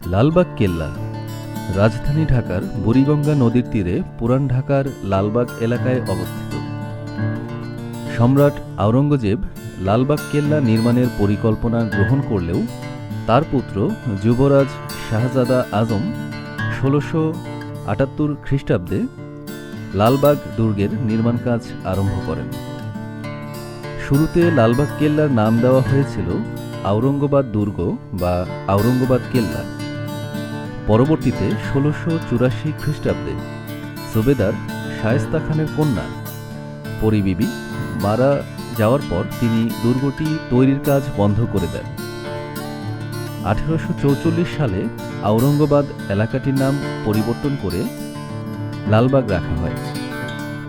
লালবাগ কেল্লা। রাজধানী ঢাকার বুড়িগঙ্গা নদীর তীরে পুরান ঢাকার লালবাগ এলাকায় অবস্থিত। সম্রাট আওরঙ্গজেব লালবাগ কেল্লা নির্মাণের পরিকল্পনা গ্রহণ করলেও তার পুত্র যুবরাজ শাহজাদা আজম ষোলোশো আটাত্তর খ্রিস্টাব্দে লালবাগ দুর্গের নির্মাণ কাজ আরম্ভ করেন। শুরুতে লালবাগ কেল্লার নাম দেওয়া হয়েছিল আওরঙ্গবাদ দুর্গ বা আওরঙ্গবাদ কেল্লা। পরবর্তীতে ষোলোশো চুরাশি খ্রিস্টাব্দে সুবেদার শায়েস্তা খানের কন্যা পরিবিবি মারা যাওয়ার পর তিনি দুর্গটি তৈরির কাজ বন্ধ করে দেন। আঠেরোশো চৌচল্লিশ সালে আওরঙ্গাবাদ এলাকাটির নাম পরিবর্তন করে লালবাগ রাখা হয়।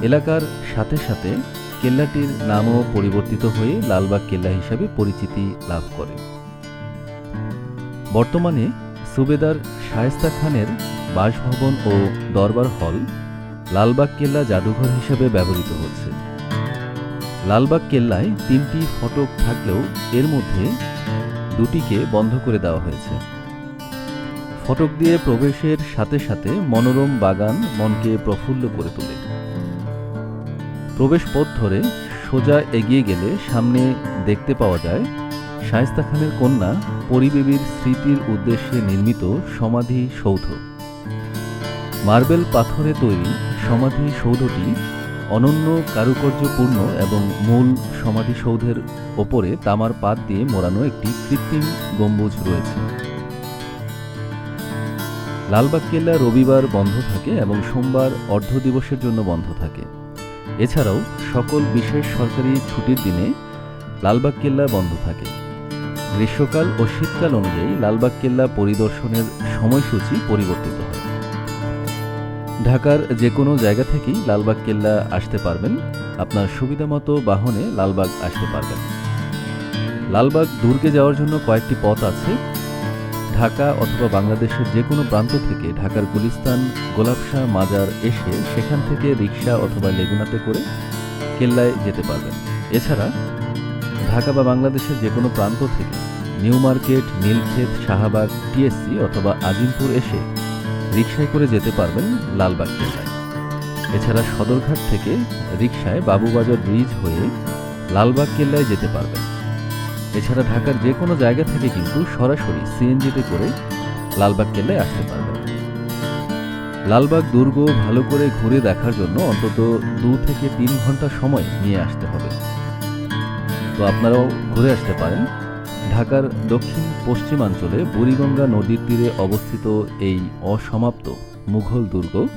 এলাকার সাথে সাথে কেল্লাটির নামও পরিবর্তিত হয়ে লালবাগ কেল্লা হিসাবে পরিচিতি লাভ করে। বর্তমানে সুবেদার শায়েস্তা খানের বাসভবন ও দরবার হল লালবাগ কেল্লা জাদুঘর হিসেবে ব্যবহৃত হচ্ছে। লালবাগ কেল্লায় তিনটি ফটক থাকলেও এর মধ্যে দুটিকে বন্ধ করে দেওয়া হয়েছে। ফটক দিয়ে প্রবেশের সাথে সাথে মনোরম বাগান মনকে প্রফুল্ল করে তোলে। প্রবেশ পথ ধরে সোজা এগিয়ে গেলে সামনে দেখতে পাওয়া যায় শায়েস্তা খানের কন্যা পরিবেবীর স্মৃতির উদ্দেশ্যে নির্মিত সমাধি সৌধ। মার্বেল পাথরে তৈরি সমাধি সৌধটি অনন্য কারুকার্যপূর্ণ এবং মূল সমাধিসৌধের ওপরে তামার পাত দিয়ে মোড়ানো একটি কৃত্রিম গম্বুজ রয়েছে। লালবাগ কেল্লা রবিবার বন্ধ থাকে এবং সোমবার অর্ধ দিবসের জন্য বন্ধ থাকে। এছাড়াও সকল বিশেষ সরকারি ছুটির দিনে লালবাগ কেল্লা বন্ধ থাকে। গ্রীষ্মকাল ও শীতকাল অনুযায়ী লালবাগ কেল্লা পরিদর্শনের সময়সূচি পরিবর্তিত হয়। ঢাকার যে কোনো জায়গা থেকেই লালবাগ কেল্লা আসতে পারবেন। আপনার সুবিধামতো বাহনে লালবাগ আসতে পারবেন। লালবাগ দুর্গে যাওয়ার জন্য কয়েকটি পথ আছে। ঢাকা অথবা বাংলাদেশের যে কোনো প্রান্ত থেকে ঢাকার গুলিস্তান গোলাপশাহ মাজার এসে সেখান থেকে রিক্সা অথবা লেগুনাতে করে কেল্লায় যেতে পারবেন। এছাড়া ঢাকা বা বাংলাদেশের যে কোনো প্রান্ত থেকে new market, Nilkhet, Shahbag, TSC অথবা আজিমপুর এসে রিক্সায় করে যেতে পারবেন লালবাগ কেল্লায় এছাড়া সদরঘাট থেকে রিক্সায় বাবুবাজার ব্রিজ হয়ে লালবাগ কেল্লায় যেতে পারবেন। এছাড়া ঢাকার যে কোনো জায়গা থেকে কিন্তু সরাসরি সিএনজিতে করে লালবাগ কেল্লায় আসতে পারবেন। লালবাগ দুর্গ ভালো করে ঘুরে দেখার জন্য অন্তত দু থেকে তিন ঘণ্টা সময় নিয়ে আসতে হবে। তো আপনারাও ঘুরে আসতে পারেন। ঢাকার দক্ষিণ পশ্চিমাঞ্চলে বুড়িগঙ্গা নদীর তীরে অবস্থিত এই অসমাপ্ত মুঘল দুর্গ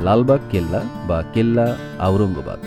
লালবাগ, কেল্লা বা কেল্লা আওরঙ্গাবাদ।